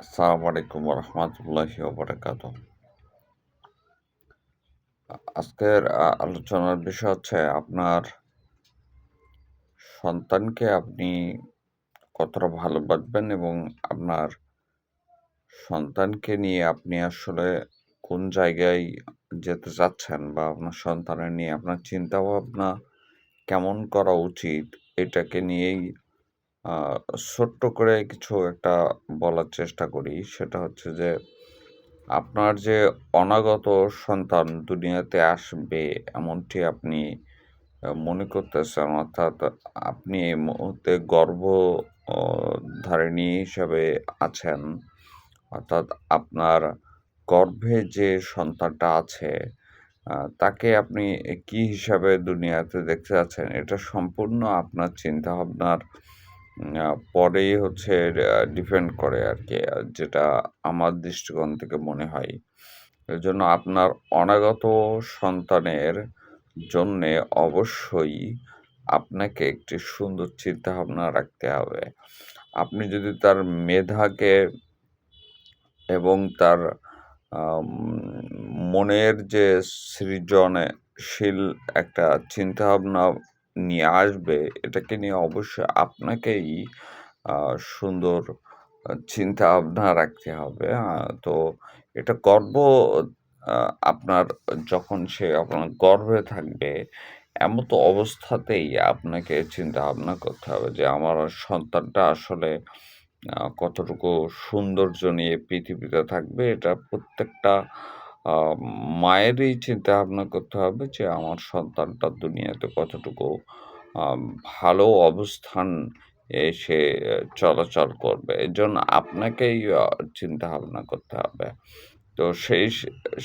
আসসালামু আলাইকুম রহমতুল্লাহি ওবরাকাত আজকের আলোচনার বিষয় হচ্ছে আপনার সন্তানকে আপনি কতটা ভালোবাসবেন এবং আপনার সন্তানকে নিয়ে আপনি আসলে কোন জায়গায় যেতে চাচ্ছেন বা আপনার সন্তানের নিয়ে আপনার চিন্তা ভাবনা কেমন করা উচিত, এটাকে নিয়েই ছোট্ট করে কিছু একটা বলার চেষ্টা করি। সেটা হচ্ছে যে, আপনার যে অনাগত সন্তান দুনিয়াতে আসবে এমনটি আপনি মনে করতেছেন, অর্থাৎ আপনি এই মুহূর্তে গর্ভ ধারিণী হিসাবে আছেন। অর্থাৎ আপনার গর্ভে যে সন্তানটা আছে তাকে আপনি কি হিসাবে দুনিয়াতে দেখতে যাচ্ছেন? এটা সম্পূর্ণ আপনার চিন্তা ভাবনার আ পরেই হচ্ছে ডিপেন্ড করে আর কি যেটা আমার দৃষ্টিকোণ থেকে মনে হয়। এজন্য আপনার অনাগত সন্তানের জন্যে অবশ্যই আপনাকে একটি সুন্দর চিন্তাভাবনা রাখতে হবে। আপনি যদি তার মেধাকে এবং তার মনের যে সৃজনশীল একটা চিন্তাভাবনা নিয়ে আসবে, এটাকে নিয়ে অবশ্যই আপনাকেই সুন্দর আ চিন্তাভাবনা রাখতে হবে। তো এটা গর্ব আপনার যখন সে আপনার গর্ভে থাকবে, এমন তো অবস্থাতেই আপনাকে চিন্তাভাবনা করতে হবে যে, আমার সন্তানটা আসলে কতটুকু সৌন্দর্য নিয়ে পৃথিবীতে থাকবে, এটা প্রত্যেকটা আ মায়েরই চিন্তাভাবনা করতে হবে যে, আমার সন্তানটা দুনিয়াতে কতটুকু ভালো অবস্থান এসে চলাচল করবে। এজন্য আপনাকেই আ চিন্তাভাবনা করতে হবে। তো সেই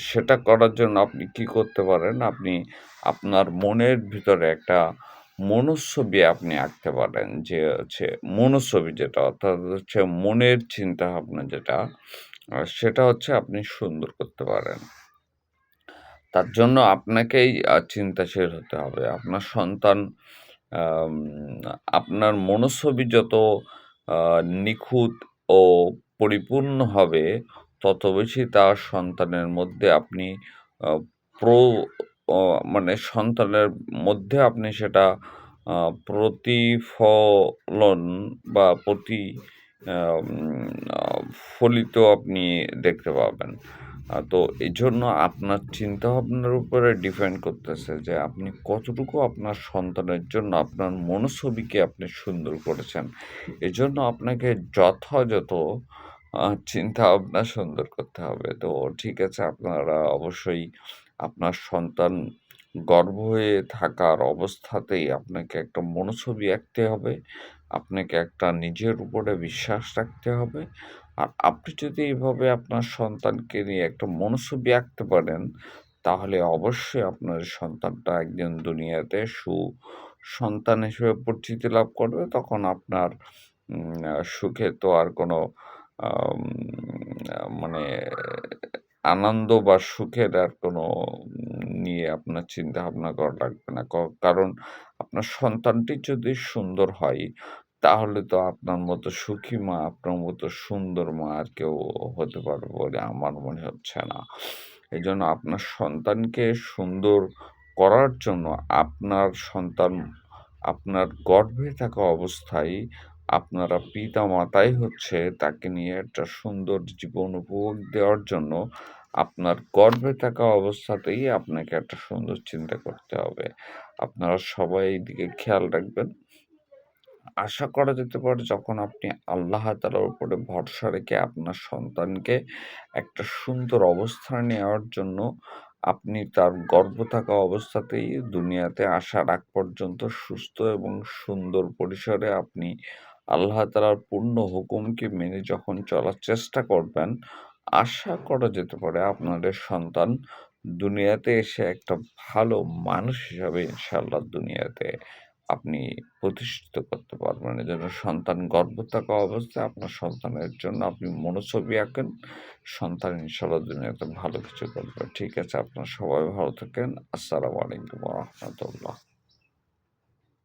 সেটা করার জন্য আপনি কি করতে পারেন? আপনি আপনার মনের ভিতরে একটা মনুষ্যবী আপনি আঁকতে পারেন যে হচ্ছে মনুষ্যবী যেটা অর্থাৎ হচ্ছে মনের চিন্তাভাবনা যেটা আ সেটা হচ্ছে আপনি সুন্দর করতে পারেন। তার জন্য আপনাকেই চিন্তাশীল হতে হবে। আপনার সন্তান আপনার মনোছবি যত নিখুঁত ও পরিপূর্ণ হবে, তত বেশি তার সন্তানের মধ্যে আপনি প্র মানে সন্তানের মধ্যে আপনি সেটা প্রতিফলন বা প্রতি ফলিত আপনি দেখতে পাবেন। তো এই জন্য আপনার চিন্তাভাবনার উপরে ডিপেন্ড করতেছে যে আপনি কতটুকু আপনার সন্তানের জন্য আপনার মনোছবিকে আপনি সুন্দর করেছেন। এজন্য আপনাকে যথাযথ আ চিন্তাভাবনা সুন্দর করতে হবে। তো ঠিক আছে, আপনারা অবশ্যই আপনার সন্তান গর্ভ হয়ে থাকার অবস্থাতেই আপনাকে একটা মনোছবি আঁকতে হবে। আপনাকে একটা নিজের উপরে বিশ্বাস রাখতে হবে। আর আপনি যদি এভাবে আপনার সন্তানকে নিয়ে একটা মনোছবি আঁকতে পারেন, তাহলে অবশ্যই আপনার সন্তানটা একদিন দুনিয়াতে সুসন্তান হিসেবে পরিচিতি লাভ করবে। তখন আপনার সুখে তো আর কোনো মানে আনন্দ বা সুখের আর কোনো নিয়ে আপনার চিন্তা ভাবনা করা লাগবে না। কারণ আপনার সন্তানটি যদি সুন্দর হয়, তাহলে তো আপনার মতো সুখী মা, আপনার মতো সুন্দর মা আর কেউ হতে পারবে বলে আমার মনে হচ্ছে না। এই জন্য আপনার সন্তানকে সুন্দর করার জন্য আপনার সন্তান আপনার গর্ভে থাকা অবস্থায় আপনারা পিতা-মাতাই হচ্ছে তাকে নিয়ে একটা সুন্দর জীবন উপভোগ দেওয়ার জন্য আপনার গর্ভে থাকা অবস্থাতেই আপনাকে একটা সুন্দর চিন্তা করতে হবে। আপনারা সবাই এইদিকে খেয়াল রাখবেন। আশা করা যেতে পারে যখন আপনি আল্লাহ তাআলার উপরে ভরসা রেখে আপনার সন্তানকে একটা সুন্দর অবস্থানে নেওয়ার জন্য আপনি তার গর্ভ থাকা অবস্থাতেই দুনিয়াতে আসার আগ পর্যন্ত সুস্থ এবং সুন্দর পরিসরে আপনি আল্লাহ তাআলার পূর্ণ হুকুমকে মেনে যখন চলার চেষ্টা করবেন, আশা করা যেতে পারে আপনাদের সন্তান দুনিয়াতে এসে একটা ভালো মানুষ হিসাবে ইনশাল্লাহ দুনিয়াতে আপনি প্রতিষ্ঠিত করতে পারবেন। এজন্য সন্তান গর্ভে থাকা অবস্থায় আপনার সন্তানের জন্য আপনি মনোছবি আঁকেন। সন্তান ইনশাআল্লাহ দুনিয়াতে ভালো কিছু করবে। ঠিক আছে? আপনার সবাই ভালো থাকেন। আসসালামু আলাইকুম রাহমাতুল্লাহ।